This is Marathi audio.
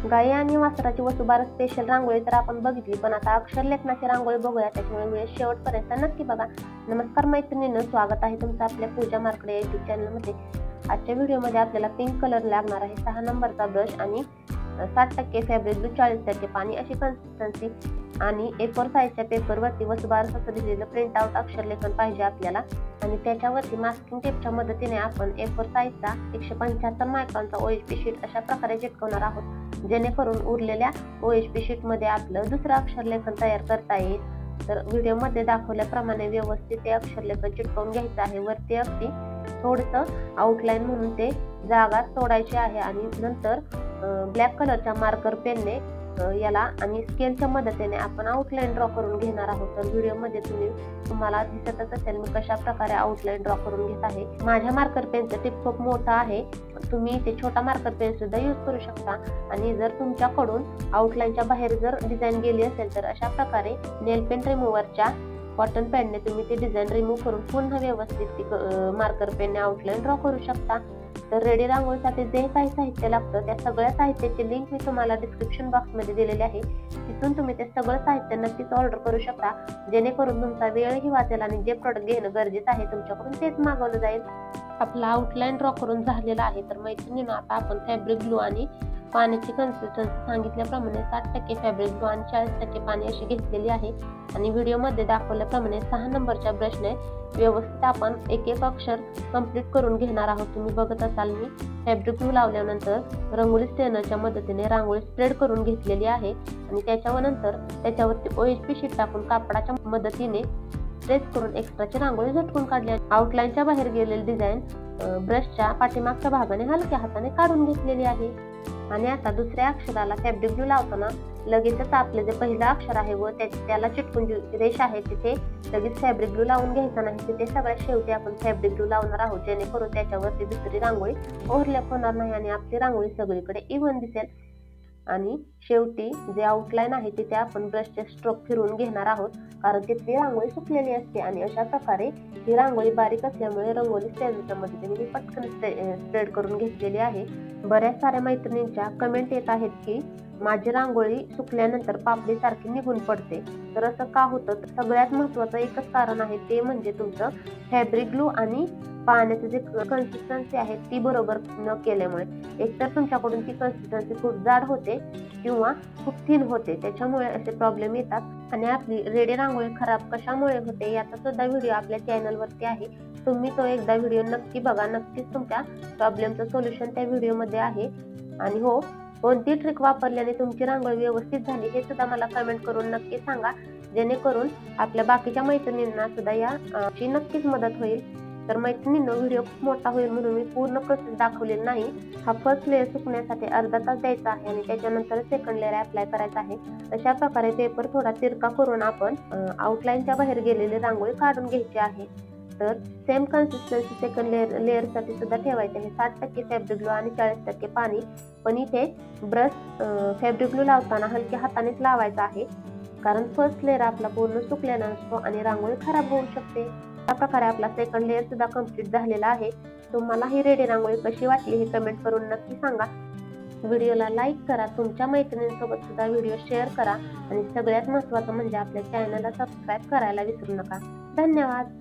गाई आणि वासराची वसुबार स्पेशल रांगोळी तर आपण बघितली पण आता अक्षर लेखनाची रांगोळी बघूया त्याच्यामुळे व्हिडिओ शेवटपर्यंत नक्की बघा. नमस्कार मैत्रिणीनं स्वागत आहे तुमचं आपल्या पूजा मार्कडे युट्यूब चॅनलमध्ये आजच्या व्हिडिओमध्ये आपल्याला पिंक कलर लागणार आहे सहा नंबरचा ब्रश आणि साठ टक्के फॅब्रिक चाळीस टक्के पाणी अशी कन्सिस्टन्सी आणि ए फोर साईजच्या पेपरवरती वसुबार असं लिहिलेलं प्रिंट आउट अक्षर लेखन पाहिजे आपल्याला. आणि त्याच्यावरती मास्किंग टेपच्या मदतीने आपण ए फोर साईजचा एकशे पंच्याहत्तर मायक्रॉनचा ओ एच पी शीट अशा प्रकारे चिटकवणार आहोत. जेणेकरून उरलेल्या ओ एच पी शीटमध्ये आपलं दुसरं अक्षर लेखन तयार करता येईल. तर व्हिडिओमध्ये दाखवल्याप्रमाणे व्यवस्थित ते अक्षर लेखन चिटकवून घ्यायचं आहे. वरती अगदी थोडंसं आउटलाईन म्हणून ते जागा सोडायची आहे आणि नंतर ब्लॅक कलरच्या मार्कर पेनने याला आणि स्केलच्या मदतीने आपण आउटलाईन ड्रॉ करून घेणार आहोत. तर व्हिडिओमध्ये तुम्ही तुम्हाला दिसतच असेल मी कशा प्रकारे आउटलाईन ड्रॉ करून घेत आहे. माझ्या मार्कर पेनचं टिप खूप मोठा आहे. तुम्ही ते छोटा मार्कर पेन सुद्धा यूज करू शकता. आणि जर तुमच्याकडून आउटलाईनच्या बाहेर जर डिझाईन गेली असेल तर अशा प्रकारे नेल पेन रिमूव्हरच्या कॉटन पॅनने तुम्ही ती डिझाईन रिमूव्ह करून पुन्हा व्यवस्थित ती मार्कर पेनने आउटलाईन ड्रॉ करू शकता. तर रेडी रांगोळीसाठी जे काही साहित्य लागतं त्या सगळ्या साहित्याची लिंक मी तुम्हाला डिस्क्रिप्शन बॉक्समध्ये दिलेली आहे. तिथून तुम्ही ते सगळं साहित्य नक्कीच ऑर्डर करू शकता. जेणेकरून तुमचा वेळही वाचेल आणि जे प्रोडक्ट घेणं गरजेचं आहे तुमच्याकडून तेच मागवलं जाईल. आपला आउटलाईन ड्रॉ करून झालेला आहे तर मैत्रिणीनं आता आपण फॅब्रिक ग्लू आणि पाण्याची कन्सिस्टन्सी सांगितल्याप्रमाणे साठ टक्के फॅब्रिक ग्लो आणि चाळीस टक्के पाणी अशी घेतलेली आहे. आणि व्हिडिओमध्ये दाखवल्याप्रमाणे सहा नंबरच्या ब्रशने व्यवस्थित आपण एक एक अक्षर कंप्लीट करून घेणार आहोत. तुम्ही बघत असाल मी फॅब्रिक ग्लू लावल्यानंतर रंगोली स्टेनरच्या मदतीने रांगोळी स्प्रेड करून घेतलेली आहे. आणि त्याच्यावर नंतर त्याच्यावरती ओ एच पी शीट टाकून कापडाच्या मदतीने प्रेस करून एक्स्ट्राची रांगोळी झटकून काढली. आउटलाईनच्या बाहेर गेलेली डिझाईन ब्रशच्या पाठीमागच्या भागाने हलक्या हाताने काढून घेतलेली आहे. आणि आता दुसऱ्या अक्षराला फॅब्रिक ग्लू लावताना लगेचच आपलं जे पहिलं अक्षर आहे व त्याला चिटकून जी रेष आहे तिथे लगेच फॅब्रिक ग्लू लावून घ्यायचा नाही. तिथे सगळ्यात शेवटी आपण फॅब्रिक ग्लू लावणार आहोत. जेणेकरून त्याच्यावरती दुसरी रांगोळी ओव्हरलॅप होणार नाही आणि आपली रांगोळी सगळीकडे इव्हन दिसेल. आणि शेवटी जे आउटलाईन आहे तिथे आपण ब्रशचे स्ट्रोक फिरवून घेणार आहोत. कारण तिथली रांगोळी सुकलेली असते आणि अशा प्रकारे ही रांगोळी बारीक असल्यामुळे रंगोली स्टेजच्या मदतीने मी पटकन स्प्रेड करून घेतलेली आहे. बऱ्याच साऱ्या मैत्रिणींच्या कमेंट येत आहेत की माझी रांगोळी सुकल्यानंतर पापडीसारखी निघून पडते. तर असं का होतं? तर सगळ्यात महत्वाचं एकच कारण आहे ते म्हणजे तुमचं फॅब्रिक ग्लू आणि पाण्याचं जे कन्सिस्टन्सी आहे ती बरोबर न केल्यामुळे. एकतर तुमच्याकडून ती कन्सिस्टन्सी खूप जाड होते किंवा खूप थिन होते. त्याच्यामुळे असे प्रॉब्लेम येतात. आणि आपली रेडी रांगोळी खराब कशामुळे होते याचा सुद्धा व्हिडिओ आपल्या चॅनलवरती आहे. तुम्ही तो एकदा व्हिडिओ नक्की बघा. नक्कीच तुमच्या प्रॉब्लेमचं सोल्युशन त्या व्हिडिओमध्ये आहे. आणि हो कोणती ट्रिक वापरल्याने तुमची रांगोळी व्यवस्थित झाली हे सुद्धा मला कमेंट करून नक्की सांगा. जेणेकरून आपल्या बाकीच्या मैत्रिणींना सुद्धा या नक्कीच मदत होईल. तर मैत्रिणींनो व्हिडिओ खूप मोठा होईल म्हणून मी पूर्ण प्रोसेस दाखवलेली नाही. हा फर्स्ट लेअर सुकण्यासाठी अर्धा तास द्यायचा आहे आणि त्याच्यानंतर सेकंड लेअर अप्लाय करायचा आहे. अशा प्रकारे पेपर थोडा तिरका करून आपण आउटलाईनच्या बाहेर गेलेली रांगोळी काढून घ्यायची आहे. तर सेम कन्सिस्टन्सी सेकंड लेअर लेअरसाठी सुद्धा ठेवायचे. आहे साठ टक्के फॅब्रिक ग्लू आणि चाळीस टक्के पाणी. पण इथे ब्रश फॅब्रिक ग्लू लावताना हलक्या हातानेच लावायचा आहे. कारण फर्स्ट लेअर आपला पूर्ण सुकलेला असतो आणि रांगोळी खराब होऊ शकते. अशा प्रकारे आपला सेकंड लेअर सुद्धा कंप्लीट झालेला आहे. तुम्हाला ही रेडी रांगोळी कशी वाटली हे कमेंट करून नक्की सांगा. व्हिडिओला लाईक करा तुमच्या मैत्रिणींसोबत सुद्धा व्हिडिओ शेअर करा. आणि सगळ्यात महत्त्वाचं म्हणजे आपल्या चॅनलला सबस्क्राईब करायला विसरू नका. धन्यवाद.